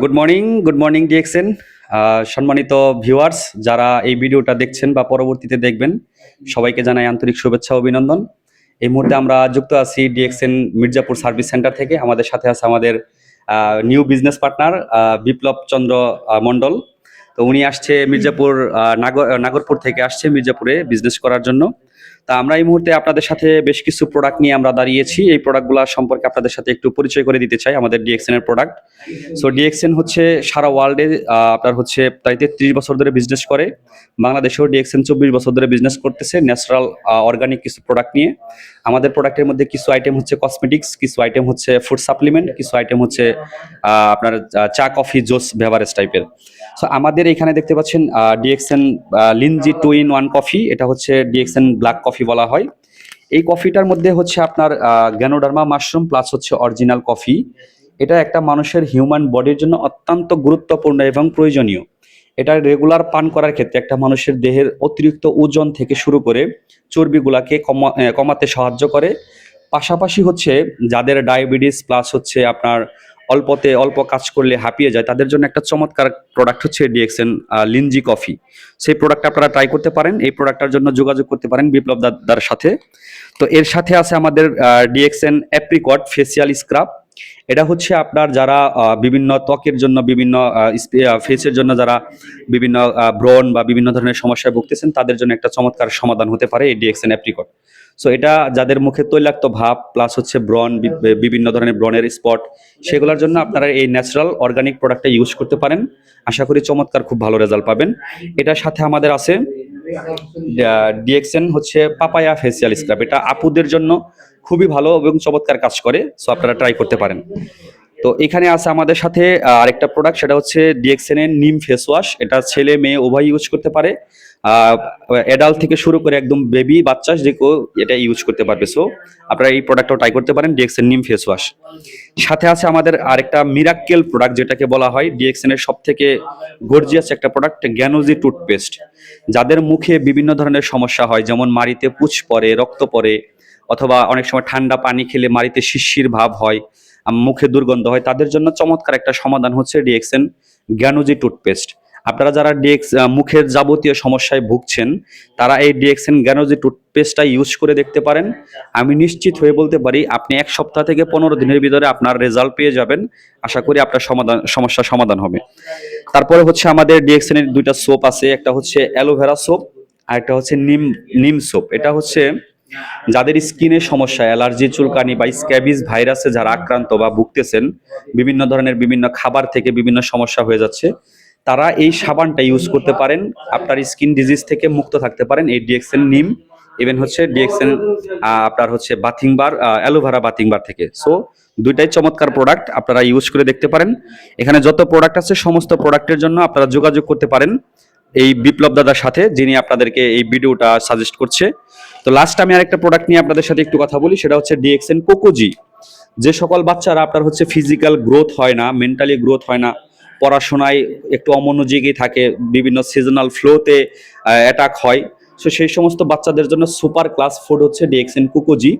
Good morning good morning DXN সম্মানিত viewers যারা এই ভিডিওটা দেখছেন বা পরবর্তীতে দেখবেন, সবাইকে জানাই আন্তরিক শুভেচ্ছা, অভিনন্দন। এই মুহূর্তে আমরা যুক্ত আছি ডিএক্সএন মির্জাপুর সার্ভিস সেন্টার থেকে। আমাদের সাথে আছে আমাদের new business partner Biplab Chandra Mondal. তো উনি আসছে মির্জাপুর নাগর নাগরপুর থেকে আসছে মির্জাপুরে বিজনেস করার জন্য। তা আমরা এই মুহূর্তে আপনাদের সাথে বেশ কিছু প্রোডাক্ট নিয়ে আমরা দাঁড়িয়েছি। এই প্রোডাক্টগুলো সম্পর্কে আপনাদের সাথে একটু পরিচয় করে দিতে চাই, আমাদের ডিএক্সএন এর প্রোডাক্ট সো ডিএক্সএন হচ্ছে সারা ওয়ার্ল্ডে আপনার হচ্ছে প্রায় তেত্রিশ বছর ধরে বিজনেস করে। বাংলাদেশেও ডিএক্সএন চব্বিশ বছর ধরে বিজনেস করতেছে ন্যাচারাল অর্গানিক কিছু প্রোডাক্ট নিয়ে। আমাদের প্রোডাক্টের মধ্যে কিছু আইটেম হচ্ছে কসমেটিক্স কিছু আইটেম হচ্ছে ফুড সাপ্লিমেন্ট কিছু আইটেম হচ্ছে আপনার চা কফি জোস বেভারেজ টাইপের সো আমাদের এখানে দেখতে পাচ্ছেন DXN Lingzhi two in one coffee এটা হচ্ছে ডিএক্সএন ব্ল্যাক কফি বলা হয়। এই কফিটার মধ্যে হচ্ছে আপনার গ্যানোডার্মা মাশরুম প্লাস হচ্ছে অরিজিনাল কফি। এটা একটা মানুষের হিউম্যান বডির জন্য অত্যন্ত গুরুত্বপূর্ণ এবং প্রয়োজনীয়। এটা রেগুলার পান করার ক্ষেত্রে একটা মানুষের দেহের অতিরিক্ত ওজন থেকে শুরু করে চর্বিগুলাকে কমা- কমাতে সাহায্য করে। পাশাপাশি হচ্ছে যাদের ডায়াবেটিস প্লাস হচ্ছে আপনার অল্পতে অল্প কাজ করলে হাঁপিয়ে যায়, তাদের জন্য একটা চমৎকার প্রোডাক্ট হচ্ছে ডিএক্সএন লিনজি কফি সেই প্রোডাক্ট আপনারা ট্রাই করতে পারেন, এই প্রোডাক্টটার জন্য যোগাযোগ করতে পারেন বিপ্লব দাদার সাথে। তো এর সাথে আছে আমাদের ডিএক্সএন অ্যাপ্রিকট ফেসিয়াল স্ক্রাব এটা হচ্ছে আপনার যারা বিভিন্ন ত্বকের জন্য বিভিন্ন ফেসের জন্য যারা বিভিন্ন ব্রণ বা বিভিন্ন ধরনের সমস্যায় ভুগতেছেন তাদের জন্য একটা চমৎকার সমাধান হতে পারে এই ডিএক্সএন অ্যাপ্রিকট সো এটা যাদের মুখে তৈলাক্ত ভাব প্লাস হচ্ছে ব্রণ বিভিন্ন ধরনের ব্রণের স্পট সেগুলোর জন্য আপনারা এই ন্যাচারাল অর্গানিক প্রোডাক্টটা ইউজ করতে পারেন। আশা করি চমৎকার খুব ভালো রেজাল্ট পাবেন। এটার সাথে আমাদের আছে ডিএক্সএন হচ্ছে পাপায়া ফেসিয়াল স্ক্রাব এটা আপুদের জন্য খুবই ভালো এবং চমৎকার কাজ করে সো আপনারা ট্রাই করতে পারেন। তো এখানে আছে আমাদের সাথে আরেকটা প্রোডাক্ট সেটা হচ্ছে ডিএক্সএন এর নিম ফেস ওয়াশ এটা ছেলে মেয়ে উভয় ইউজ করতে পারে। অ্যাডাল্ট থেকে শুরু করে একদম বেবি বাচ্চা যে কেউ এটা ইউজ করতে পারবে। সো আপনারা এই প্রোডাক্টটাও ট্রাই করতে পারেন ডিএক্সএন নিম ফেস ওয়াশ সাথে আছে আমাদের আরেকটা মিরাক্কেল প্রোডাক্ট যেটাকে বলা হয় ডিএক্সএন এর সব থেকে গর্জিয়াস একটা প্রোডাক্ট গ্যানোজি টুথপেস্ট যাদের মুখে বিভিন্ন ধরনের সমস্যা হয়, যেমন মাড়িতে পুচ পড়ে, রক্ত পড়ে অথবা অনেক সময় ঠান্ডা পানি খেলে মাড়িতে শিশির ভাব হয় মুখে দুর্গন্ধ হয়, তাদের জন্য চমৎকার একটা সমাধান হচ্ছে ডিএক্সএন গ্যানোজি টুথপেস্ট। আপনারা যারা ডিএক্স মুখের যাবতীয় সমস্যায় ভুগছেন, তারা এই ডিএক্সএন গ্যানোজি টুথপেস্টটা ইউজ করে দেখতে পারেন। আমি নিশ্চিত হয়ে বলতে পারি, আপনি এক সপ্তাহ থেকে পনেরো দিনের ভিতরে আপনার রেজাল্ট পেয়ে যাবেন। আশা করি আপনার সমাধান সমস্যার সমাধান হবে। তারপরে হচ্ছে আমাদের ডিএক্সএন এর দুইটা সোপ আছে, একটা হচ্ছে অ্যালোভেরা সোপ আর একটা হচ্ছে নিম নিম সোপ। এটা হচ্ছে যাদের স্কিনের সমস্যা, অ্যালার্জি, চুলকানি বা স্ক্যাবিজ ভাইরাসে যারা আক্রান্ত বা ভুগতেছেন, বিভিন্ন ধরনের বিভিন্ন খাবার থেকে বিভিন্ন সমস্যা হয়ে যাচ্ছে, তারা এই সাবানটা ইউজ করতে পারেন। আপনার স্কিন ডিজিজ থেকে মুক্ত থাকতে পারেন। এই ডিএক্সেন নিম ইভেন হচ্ছে ডিএক্সেন আপনার হচ্ছে bathing bar aloe vera bathing bar থেকে। সো দুইটাই চমৎকার প্রোডাক্ট আপনারা ইউজ করে দেখতে পারেন। এখানে যত প্রোডাক্ট আছে, সমস্ত প্রোডাক্টের জন্য আপনারা যোগাযোগ করতে পারেন। এই বিপ্লব দাদার সাথে, যিনি আপনাদেরকে এই ভিডিওটা সাজেস্ট করছে। তো লাস্ট আমি আরেকটা প্রোডাক্ট নিয়ে আপনাদের সাথে একটু কথা বলি, সেটা হচ্ছে ডিএক্সএন কোকোজি যে সকল বাচ্চারা আপনার হচ্ছে ফিজিক্যাল গ্রোথ হয় না মেন্টালি গ্রোথ হয় না, পড়াশোনায় একটু অমনোযোগী থাকে, বিভিন্ন সিজনাল ফ্লোতে অ্যাটাক হয় সো সেই সমস্ত বাচ্চাদের জন্য সুপার ক্লাস ফুড হচ্ছে ডিএক্সএন কুকোজি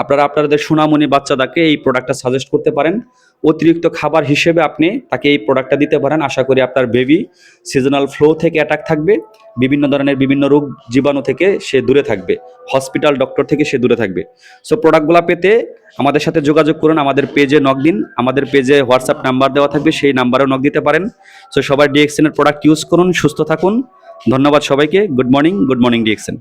আপনারা আপনাদের সোনামণি বাচ্চাদাকে এই প্রোডাক্টটা সাজেস্ট করতে পারেন। অতিরিক্ত খাবার হিসেবে আপনি তাকে এই প্রোডাক্টটা দিতে পারেন। আশা করি আপনার বেবি সিজনাল ফ্লো থেকে অ্যাটাক থাকবে। বিভিন্ন ধরনের বিভিন্ন রোগ জীবাণু থেকে সে দূরে থাকবে। হসপিটাল ডক্টর থেকে সে দূরে থাকবে। সো প্রোডাক্টগুলো পেতে আমাদের সাথে যোগাযোগ করুন। আমাদের পেজে নক দিন। আমাদের পেজে হোয়াটসঅ্যাপ নাম্বার দেওয়া থাকবে। সেই নাম্বারেও নক দিতে পারেন। সো সবাই ডিএক্সএন এর প্রোডাক্ট ইউজ করুন, সুস্থ থাকুন। ধন্যবাদ সবাইকে। Good morning good morning DXN